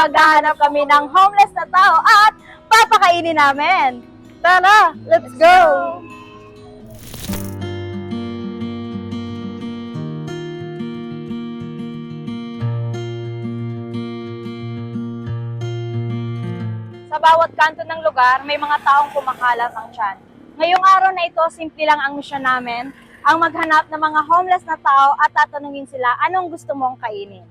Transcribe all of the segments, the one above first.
maghahanap kami ng homeless na tao at papakainin namin. Tara, let's go! Sa bawat kanto ng lugar, may mga taong kumakalat ang tiyan. Ngayong araw na ito, simple lang ang misyon namin, ang maghanap ng mga homeless na tao at tatanungin sila anong gusto mong kainin.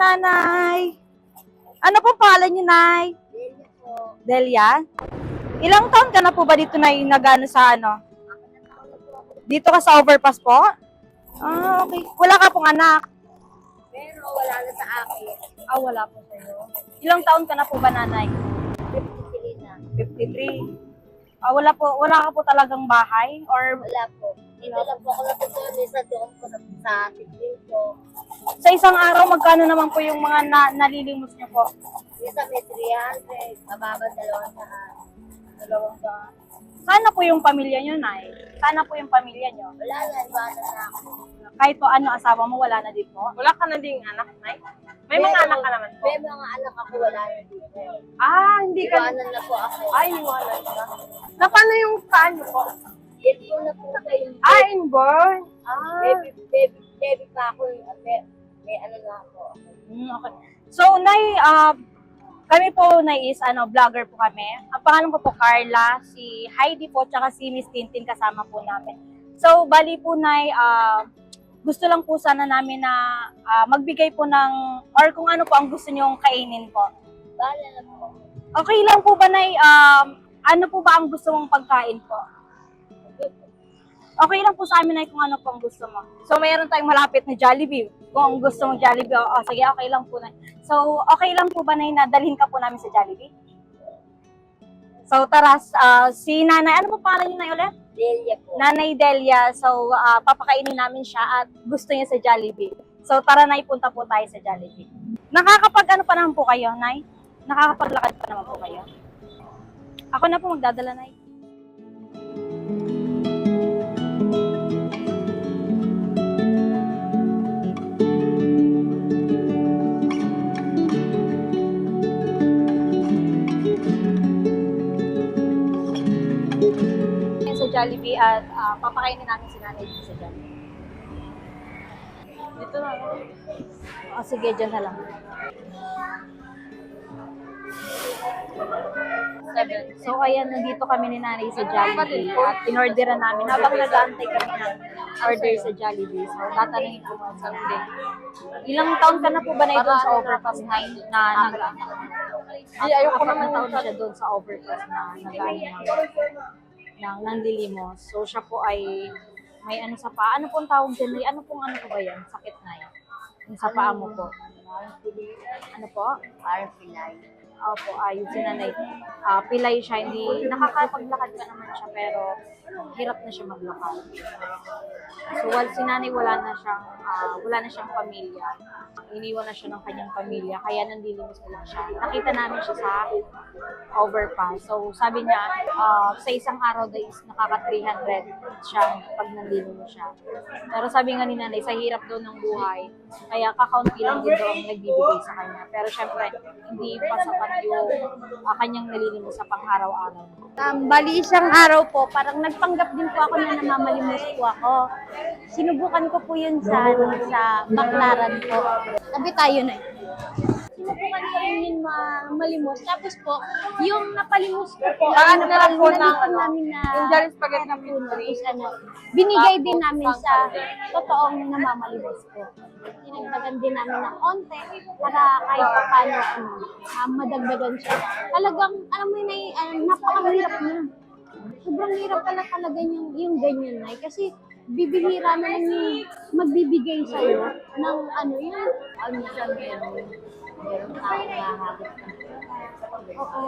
Nanay! Ano po pangalan niyo, Nay? Delia? Ilang taon ka na po ba dito na nagano sa ano? Dito ka sa overpass po? Ah, okay. Wala ka pong anak? Pero wala na sa akin. Ah, wala po sa'yo. Ilang taon ka na po ba, nanay? 53 na. 53. Ah, wala po, wala ka po talagang bahay? Or Wala po. Dito lang po ako natutunan sa doon po sa, ko. sa isang araw, magkano naman po yung mga na, nalilimos niyo po? Isa may 300. Mababa dalawang saan. Dalawang daan. Sana po yung pamilya niyo, nay? Sana po yung pamilya niyo? Wala na, iwanan na ako. Kahit po ano, asawa mo, wala na din po? Wala ka na ding anak, Nay? May mga anak ka naman po. May mga anak ako wala na dito. Ah, hindi ka... Iwanan na po ako. Ay, wala ka. Na paano yung paan niyo po? Po na po kayo. Ah, inborn. Ah. Baby, baby, baby pa ako. eh. May, may ano na ako. Mm, okay. So, Nay, ah, kami po, Nay, is, ano, vlogger po kami. Ang pangalan ko po, Carla, si Heidi po, tsaka si Miss Tintin kasama po namin. So, bali po, Nay, ah, gusto lang po sana namin na ah, magbigay po ng, or kung ano po ang gusto niyong kainin po. Bala na po. Okay lang po ba, Nay, um, ano po ba ang gusto mong pagkain po? Okay lang po sa amin, Nay, kung ano po ang gusto mo. So, mayroon tayong malapit na Jollibee. Kung gusto mong Jollibee, o oh, sige, okay lang po, Nay. So, okay lang po ba, na dalhin ka po namin sa Jollibee? So, tara, ah, si Nanay, ano po pangalan niyo, Nay, ulit? Delia po. Nanay Delia. So, ah, papakainin namin siya at gusto niya sa Jollibee. So, tara, Nay, punta po tayo sa Jollibee. Nakakapag ano pa naman po kayo, Nay? Nakakapaglakad pa naman po kayo? Ako na po magdadala, Nay. Ngayon sa Jollibee at ah, papakainin namin si Nanay dito sa Jollibee. Dito na. O sige, dyan na lang. Seven. So ayan, nandito kami ni Nanay sa Jollibee at inorderan namin habang nag-aantay kami ng order sa Jollibee. So tatanungin ko muna sa Nanay. Ilang taon ka na po ba na doon sa overpass na, na nag Ay, ayoko naman taon siya doon sa overpass na nag-ano ng nanlilimos. So siya po ay may ano sa paa. Ano pong tawag dyan? May ano pong ano po ba yan? Sakit na yan. Yung sa paa mo po. Ano po? Parang pilay. Opo, ayun si nanay. Ah, pilay siya, hindi nakakapaglakad pa naman siya pero hirap na siya maglakad. So while si nanay wala na siyang ah, wala na siyang pamilya. Iniwan na siya ng kanyang pamilya kaya nandilimos na lang siya. Nakita namin siya sa overpass. So sabi niya ah, sa isang araw daw is nakaka 300 siya pag nandilimos siya. Pero sabi nga ni nanay sa hirap daw ng buhay kaya kakaunti lang din daw ang nagbibigay sa kanya. Pero syempre hindi pa sapat yung ah, kanyang nalilimos sa pang-araw-araw. Um, bali isang araw po, parang nagpanggap din po ako na namamalimos po ako. Sinubukan ko po yun sa, ano, sa baklaran po. Sabi tayo na. Sinubukan ko rin yun ma- malimos. Tapos po, yung napalimos ko po, Ah, ano, ano na lang po po ano, namin na Jollibee spaghetti na pinuri. Ano, binigay din namin sa totoong namamalimos ko. Dinagdagan din namin ng konti para kahit pa paano ano, ah, madagdagan siya. Talagang, alam mo yun, ay, ah, napakahirap na. Sobrang hirap pala talaga yung, yung ganyan na kasi bibihira na yung magbibigay sa'yo ng ano yun. Ano siya meron? Meron tao na habit Oo.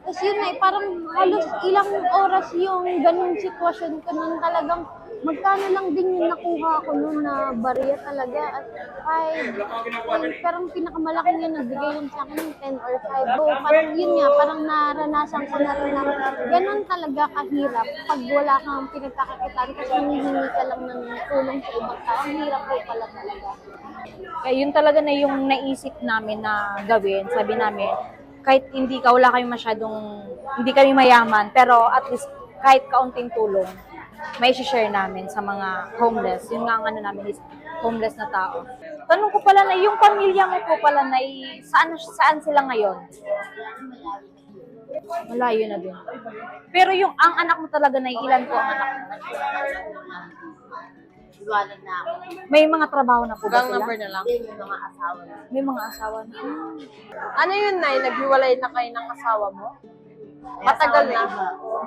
Tapos yun eh, parang halos ilang oras yung ganung sitwasyon ko nun talagang magkano lang din yung nakuha ko noon na barya talaga at 5. Parang pinakamalaki niya nagbigay lang sa akin ng 10 or 5. So, parang yun nga, parang naranasan ko na rin na ganun talaga kahirap pag wala kang pinagkakakitaan kasi hinihingi ka lang ng tulong sa ibang tao. Ang hirap po pala talaga. Kaya yun talaga na yung naisip namin na gawin. Sabi namin, kahit hindi ka, wala kami masyadong, hindi kami mayaman, pero at least kahit kaunting tulong, may share namin sa mga homeless. Yun nga ang ano namin is homeless na tao. Tanong ko pala na, yung pamilya mo po pala na, saan, saan sila ngayon? Malayo na din. Pero yung ang anak mo talaga na ilan po ang anak mo? Iwanan na ako. May mga trabaho na po ba Gang sila? number na lang. Yung mga asawa na. May mga asawa na. Ano yun, Nay? Naghiwalay na kayo ng asawa mo? May Matagal na.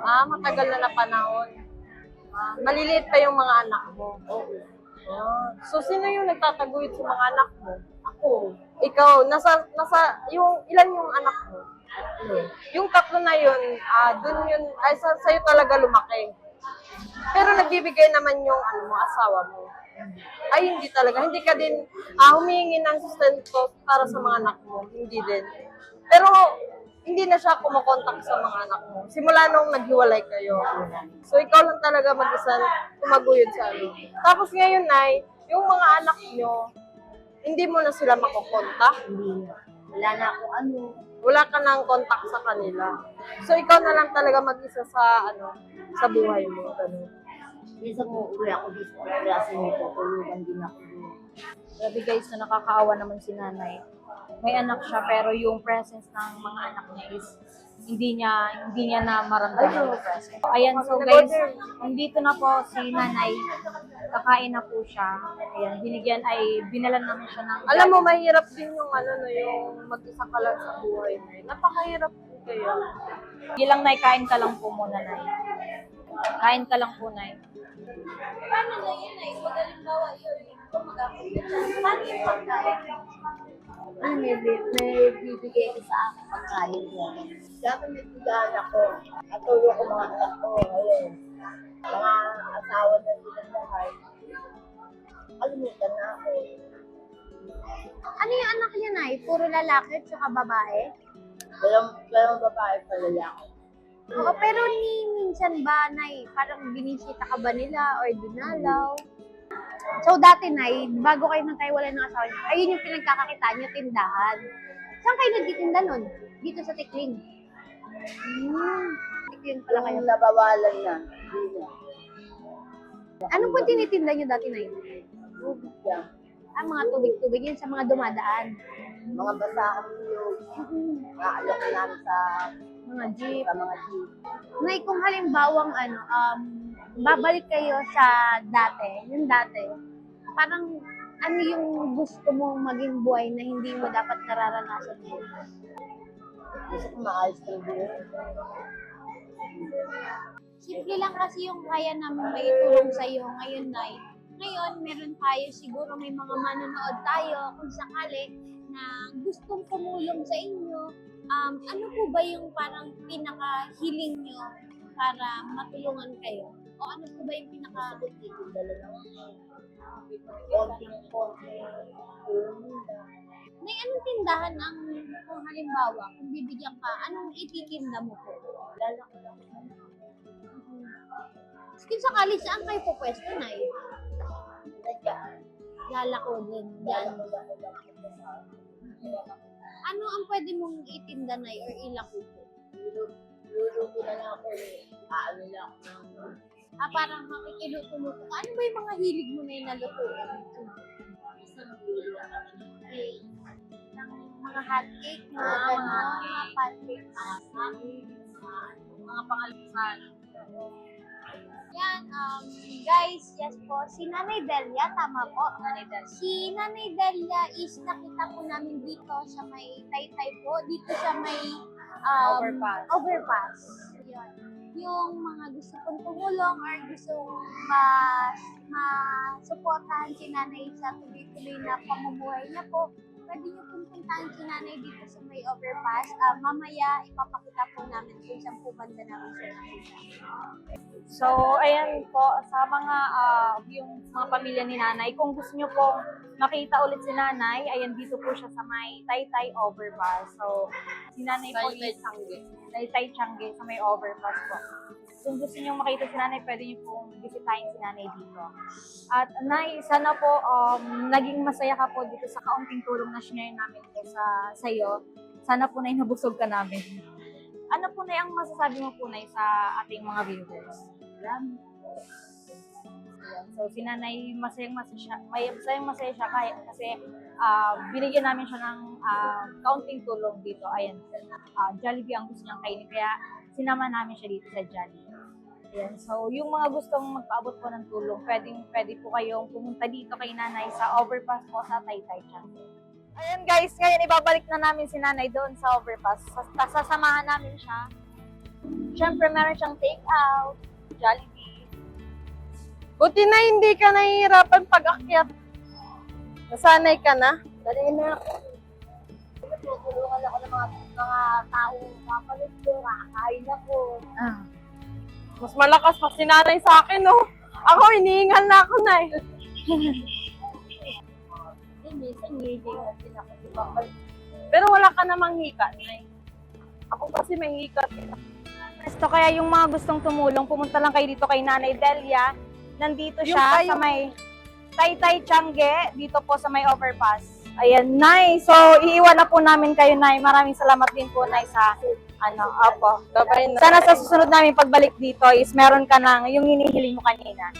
Ah, matagal na na panahon. Maliliit pa yung mga anak mo. Oo. Ah, so, sino yung nagtataguyod sa mga anak mo? Ako. Ikaw, nasa, nasa, yung, ilan yung anak mo? Yung tatlo na yun, ah, dun yun, ay, sa, sa'yo talaga lumaki. Pero nagbibigay naman yung, ano mo, asawa mo. Ay, hindi talaga. Hindi ka din, ah, humihingi ng sustento para sa mga anak mo. Hindi din. Pero, hindi na siya kumakontak sa mga anak mo. Simula nung naghiwalay kayo. So, ikaw lang talaga mag-isa tumaguyod sa ano. Tapos ngayon, Nay, yung mga anak nyo, hindi mo na sila makukontak. Hindi na. Wala na ako ano. wala ka nang contact sa kanila. So, ikaw na lang talaga mag-isa sa, ano, sa buhay mo. Ganun. Minsan mo uwi ako dito. Kaya sinututulugan din ako. Grabe guys, na nakakaawa naman si nanay. May anak siya, pero yung presence ng mga anak niya is hindi niya hindi niya na maramdaman yung presence. Ayan, so guys, nandito na po si nanay. Kakain na po siya. Ayan, binigyan ay binalan namin siya ng Alam mo, mahirap din yung, ano, no, yung mag-isa ka lang sa buhay na. Napakahirap din kayo. Hindi lang, Nay, kain ka lang po muna, Nay. Kain ka lang po, Nay. Paano na yun ay? Pag halimbawa yun, paano yung pagkain? Ano, may, may bibigay ko sa akin pagkain niya. Dati may tigaan ako. At tulo ko mga anak ko ngayon. Mga asawa na sila lahat. Kalimutan na ako. Ano yung anak niya, Nay? Puro lalaki at saka babae? Dalawang, dalawang babae pa lalaki. Oo, pero ni minsan ba, Nay, parang binisita ka ba nila or dinalaw? So, dati, Nay, bago kayo nagkaiwala ng asawa niyo, ayun yung pinagkakakita niyo, tindahan. Saan kayo nagtitinda nun? Dito sa Tikling. Hmm, Tikling pala kayo. Yung nabawalan na. Hindi na. Ano po tinitinda niyo dati, Nay? Tubig yan. Ah, mga tubig-tubig yun sa mga dumadaan. Mga basahang niyog. Naalok namin sa, Mga jeep. sa mga jeep. Nay, kung halimbawang ano, um, babalik kayo sa dati, yung dati, parang ano yung gusto mong maging buhay na hindi mo dapat nararanasan mo? Gusto ko maayos ng buhay. Simple lang kasi yung kaya namin may tulong sa iyo ngayon, Nay. Ngayon, meron tayo, siguro may mga manonood tayo kung sakali na gustong tumulong sa inyo. Um, ano po ba yung parang pinaka-healing nyo para matulungan kayo? O ano po ba yung pinaka... Dala lang. Konting konting. May anong tindahan ang, kung halimbawa, kung bibigyan ka, anong ititinda mo po? Lalaki lang. Kung sakali, saan kayo po pwesto, Nay? Nadya. Lalako din. Yan. Lang. Ano ang pwede mong itinda, Nay, or ilako po? Luluto na lang ako eh. Paano lang ako ng Ah, parang makikiluto-luto ka. Ano ba yung mga hilig mo na yung nalutuin? Okay. Ng mga hot cake, mga Ah, gano'n, mga pancakes. Mga pangalusan. Yan, um, guys, yes po, si Nanay Delia, tama po. Nanay Del. Si Nanay Delia is nakita po namin dito sa may Taytay po. Dito sa may um, Overpass. overpass. Yun. Yung mga gusto pong tumulong or gusto mas ma-supportahan si Nanay sa tuloy-tuloy na pamumuhay niya po, pwede niyo pong puntahan si nanay dito sa may overpass. Ah, mamaya, ipapakita po namin kung saan po banda namin siya nakita. So, ayan po, sa mga, ah, yung mga pamilya ni nanay, kung gusto nyo pong makita ulit si nanay, ayan dito po siya sa may Taytay Overpass. So, si nanay po is Taytay Changi sa may overpass po. Kung gusto nyo makita si nanay, pwede nyo pong bisitahin si nanay dito. At nay, sana po um, naging masaya ka po dito sa kaunting tulong na share namin po sa sa'yo. Sana po nay nabusog ka namin. Ano po nay ang masasabi mo po nay sa ating mga viewers? So si nanay masayang masaya siya, may masayang masaya siya kaya kasi ah, binigyan namin siya ng ah, kaunting tulong dito. Ayan. Ah, Jollibee ang gusto niyang kainin kaya sinama namin siya dito sa Jollibee. Ayan. So, yung mga gustong magpaabot po ng tulong, pwedeng, pwede po kayong pumunta dito kay nanay sa overpass po sa Taytay Channel. Ayan guys, ngayon ibabalik na namin si nanay doon sa overpass. Sas- Sasamahan namin siya. Siyempre, meron siyang take out, Jollibee. Buti na hindi ka nahihirapan pag-akyat. Nasanay ka na. Dali na ako. Tutulungan ako ng mga, mga tao kapalit ko, kakain ako. Ah. Mas malakas pa si nanay sa akin, no? Ako, iniingal na ako, nay. Hindi, minsan hihingin din ako? Pero wala ka namang hika, nay. Ako kasi may hika. Gusto kaya yung mga gustong tumulong, pumunta lang kayo dito kay Nanay Delia. Nandito Yung siya kayo- sa may Taytay Changi, dito po sa may overpass. Ayan, Nay. So, iiwan na po namin kayo, Nay. Maraming salamat din po, Nay, sa ano, apo. Babay na. Sana sa susunod namin pagbalik dito is meron ka ng yung hinihiling mo kanina.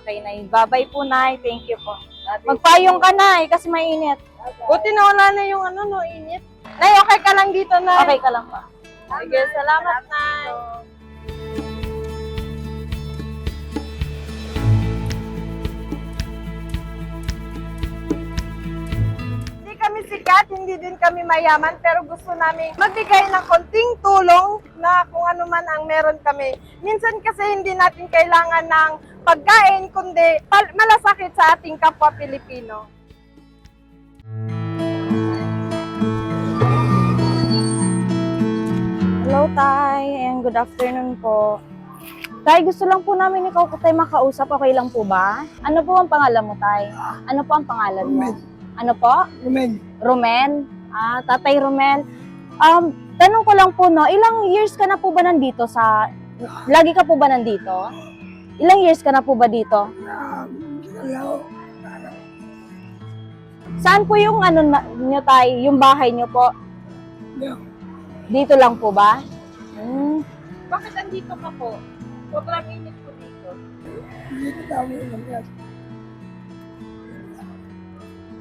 Okay, Nay. Bye-bye po, Nay. Thank you po. Magpayong ka, Nay, kasi mainit. Buti na wala na yung ano, no, init. Nay, okay ka lang dito, nay. Okay ka lang pa. Sige, salamat, nay. Sikat, hindi din kami mayaman, pero gusto namin magbigay ng konting tulong na kung ano man ang meron kami. Minsan kasi hindi natin kailangan ng pagkain, kundi pal- malasakit sa ating kapwa Pilipino. Hello, Tay. And good afternoon po. Tay, gusto lang po namin ikaw Tay makausap. Okay lang po ba? Ano po ang pangalan mo, Tay? Ano po ang pangalan mo? Ano po? Rumen. Rumen? Ah, Tatay Rumen. Um, tanong ko lang po, no, ilang years ka na po ba nandito sa... Lagi ka po ba nandito? Ilang years ka na po ba dito? Saan po yung ano na, nyo, Tay? Yung bahay nyo po? Dito lang po ba? Hmm. Bakit andito ka po? Sobrang init po dito.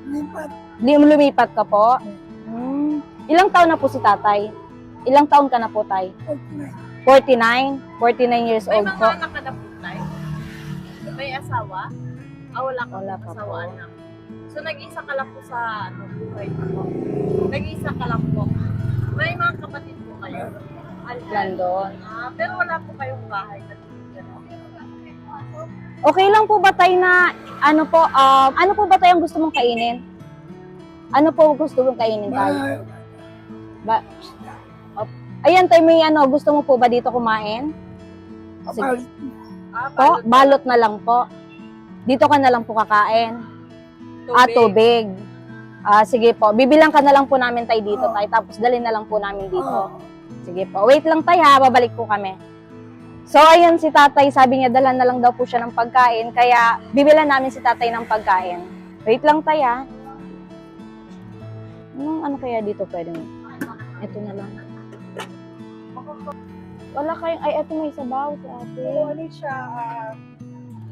Di mo lumipat ka po? Hmm. Ilang taon na po si tatay? Ilang taon ka na po, tay? 49? 49 years May old mga po. anak ka na po, tay? May asawa? Ah, wala ka Wala pa asawa, po. anak. So, nag-isa ka lang po sa ano, buhay mo. Nag-isa ka lang po. May mga kapatid po kayo. Nandun. Ah, pero wala po kayong bahay. Okay lang po ba tayo na, ano po, um, ano po ba tayo ang gusto mong kainin? Ano po gusto mong kainin tayo? Ba Op. Ayan tayo, may ano, gusto mo po ba dito kumain? Sige. Ah, Po, balot na lang po. Dito ka na lang po kakain. Ah, tubig. Ah, sige po. Bibilang ka na lang po namin tayo dito, tayo. Tapos dalhin na lang po namin dito. Sige po. Wait lang tayo ha. Babalik po kami. So, ayun si tatay. Sabi niya, dalhan na lang daw po siya ng pagkain. Kaya, bibilan namin si tatay ng pagkain. Wait lang tayo ha. Anong ano kaya dito pwede mo? Ito na lang. Wala kayong, ay, eto may sabaw si ate. ano siya? ah,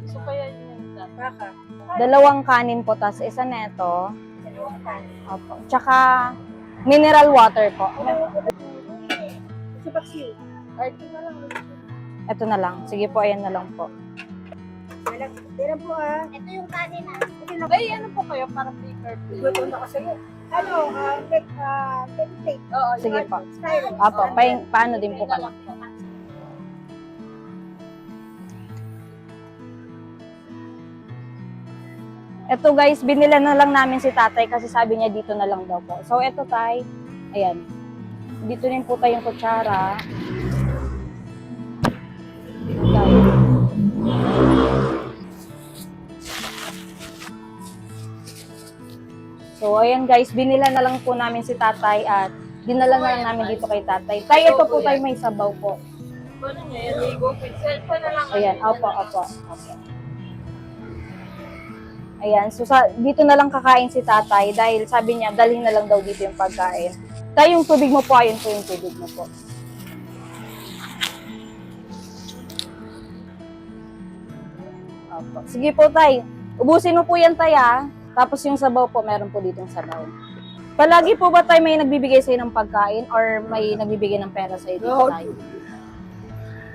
so, kaya yun yung baka. Dalawang kanin po, tas isa neto. Opo. Tsaka, mineral water po. Sa paksiw. Ay, ito na lang. Ito na lang. Sige po, ayan na lang po. Tira po ah. Ito yung kanin na. Ay, ano po kayo? Parang paper plate. Gusto na kasi ano, take, ah, take, take. Oo, Sige po. Style. Apo, pa paano din po kami. Ito guys, binila na lang namin si tatay kasi sabi niya dito na lang daw po. So ito tay, ayan. Dito din po tayong kutsara. Tay. So ayan guys, binila na lang po namin si tatay at dinala na lang namin dito kay tatay. Tay, ito po tayo may sabaw po. Ano niya yan? Ligo. Cellphone na lang. Ayan, opo, opo, opo. Ayan, so sa, dito na lang kakain si tatay dahil sabi niya, dalhin na lang daw dito yung pagkain. Tayo yung tubig mo po, ayun po yung tubig mo po. Opo. Sige po, tay. Ubusin mo po yan, tay, ah. Tapos yung sabaw po, meron po dito yung sabaw. Palagi po ba tayo may nagbibigay sa'yo ng pagkain or may nagbibigay ng pera sa'yo dito, No. tay?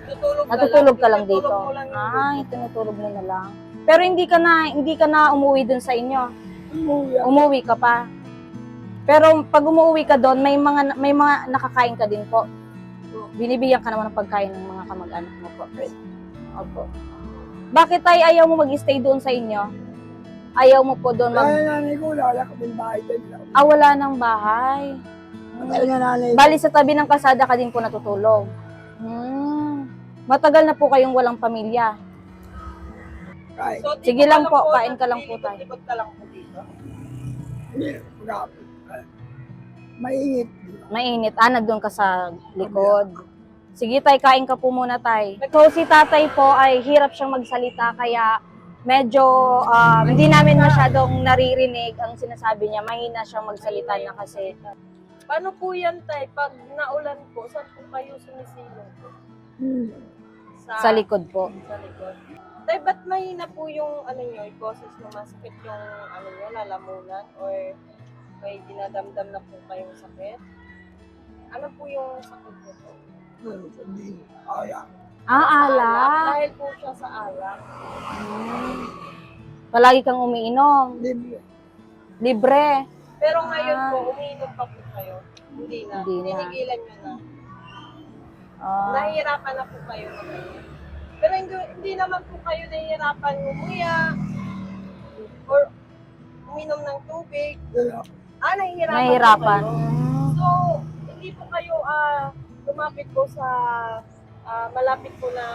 Tutulog ka Natutulog ka lang Tinutulog dito. mo lang Ay, tinutulog mo na lang. Pero hindi ka na hindi ka na umuwi dun sa inyo. Umuwi ka pa. Pero pag umuwi ka doon, may mga may mga nakakain ka din po. Binibigyan ka naman ng pagkain ng mga kamag-anak mo po. Opo. Bakit tayo ayaw mo mag-stay doon sa inyo? Ayaw mo po doon mag... Kaya nanay ko, wala ka din bahay din. Ah, wala ng bahay. Kaya nga nanay. Bali sa tabi ng kalsada ka din po natutulog. Hmm. Matagal na po kayong walang pamilya. Kahit So, Sige lang po, kain ka lang po tayo. Likod ka lang po dito. hindi. Mainit. Mainit. Ah, nandun ka sa likod. Sige, tay, kain ka po muna, tay. So, si tatay po ay hirap siyang magsalita, kaya medyo ah, hindi namin masyadong naririnig ang sinasabi niya. Mahina siyang magsalita na kasi. Paano po yan, Tay? Pag naulan po, saan po kayo sumisilong? Hmm. Sa likod po. Sa likod. Tay, ba't mahina po yung ano nyo, yung boses mo, masakit yung ano nyo, lalamunan? Or may dinadamdam na po kayong sakit? Ano po yung sakit nyo po? Hindi. Kaya. Ah, ala. Dahil po siya sa alak. Palagi kang umiinom. Libre. Libre. Pero ngayon Ah. po, umiinom pa po kayo. Hindi na. Hindi na. Tinigilan nyo na. Ah, Nahihirapan na po kayo. Pero hindi, hindi naman po kayo nahihirapan umuya or uminom ng tubig. Wala. Ah, nahihirapan. nahihirapan. So, hindi po kayo ah lumapit po sa ah, malapit po na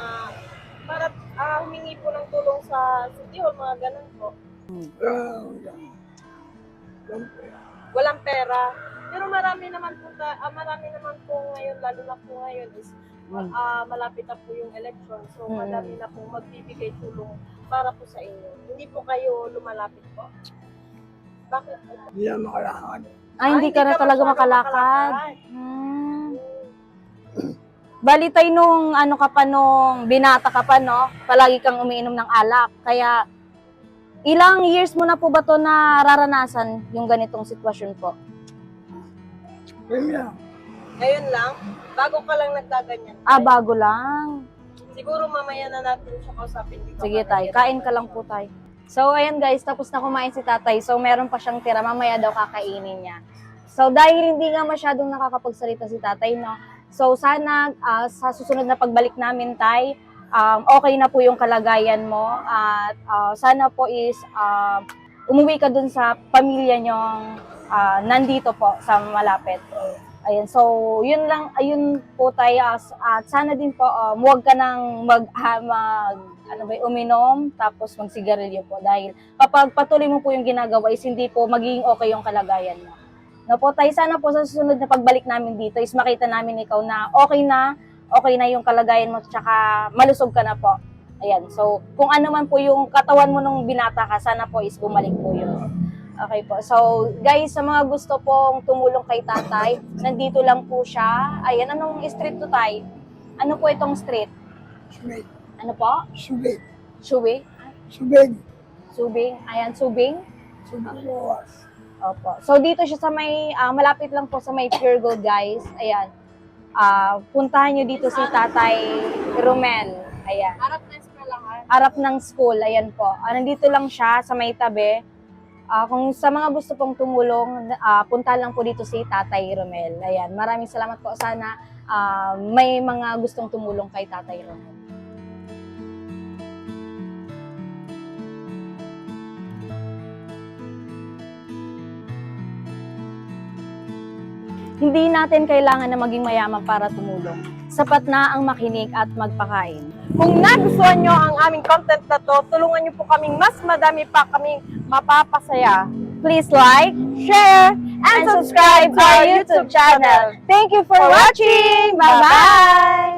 para ah, humingi po ng tulong sa City Hall, mga ganun po. Wala. Wala. Walang pera. Pero marami naman po, ta- ah, marami naman po ngayon, lalo na po ngayon is Mm. ah, malapit na po yung election. So, Mm. madami na po magbibigay tulong para po sa inyo. Hindi po kayo lumalapit po. Bakit? Hindi na makalakad. Ah, hindi ka na talaga makalakad. makalakad. Hmm. Bali tayo nung ano ka pa nung binata ka pa no, palagi kang umiinom ng alak. Kaya ilang years mo na po ba to nararanasan yung ganitong sitwasyon po? Kaya. Ngayon lang, bago ka lang nagkaganyan. Ah, bago lang. Siguro mamaya na natin siya kausapin dito. Sige tay, kain ka lang po tay. So ayan guys, tapos na kumain si tatay. So meron pa siyang tira, mamaya daw kakainin niya. So dahil hindi nga masyadong nakakapagsalita si tatay, no? So sana ah, sa susunod na pagbalik namin tay, um, okay na po yung kalagayan mo at ah, sana po is ah, umuwi ka dun sa pamilya nyong ah, nandito po sa malapit. Ayan, so yun lang, ayun po tayo at sana din po um, huwag ka nang mag, ha, mag ano ba, uminom tapos magsigarilyo po dahil kapag patuloy mo po yung ginagawa is hindi po magiging okay yung kalagayan mo. No po tayo sana po sa susunod na pagbalik namin dito is makita namin ikaw na okay na, okay na yung kalagayan mo tsaka malusog ka na po. Ayan, so kung ano man po yung katawan mo nung binata ka, sana po is bumalik po yun. Okay po. So, guys, sa mga gusto pong tumulong kay tatay, nandito lang po siya. Ayan, anong street to tay? Ano po itong street? Subig. Ano po? Subig. Suwi? Subig. Subing? Ayan, Subing? Luwas. Opo. So, dito siya sa may, ah, malapit lang po sa may Pure Gold, guys. Ayan. Ah, puntahan nyo dito si Tatay Romel. Ayan. Harap na school lang ha. Arap ng school, ayan po. Ah, nandito lang siya sa may tabi. Ah, kung sa mga gusto pong tumulong, ah, punta lang po dito si Tatay Romel. Ayan, maraming salamat po. Sana ah, may mga gustong tumulong kay Tatay Romel. Hindi natin kailangan na maging mayaman para tumulong. Sapat na ang makinig at magpakain. Kung nagustuhan nyo ang aming content na to, tulungan nyo po kaming mas madami pa kaming mapapasaya. Please like, share, and subscribe to our YouTube channel. Thank you for watching. Bye-bye!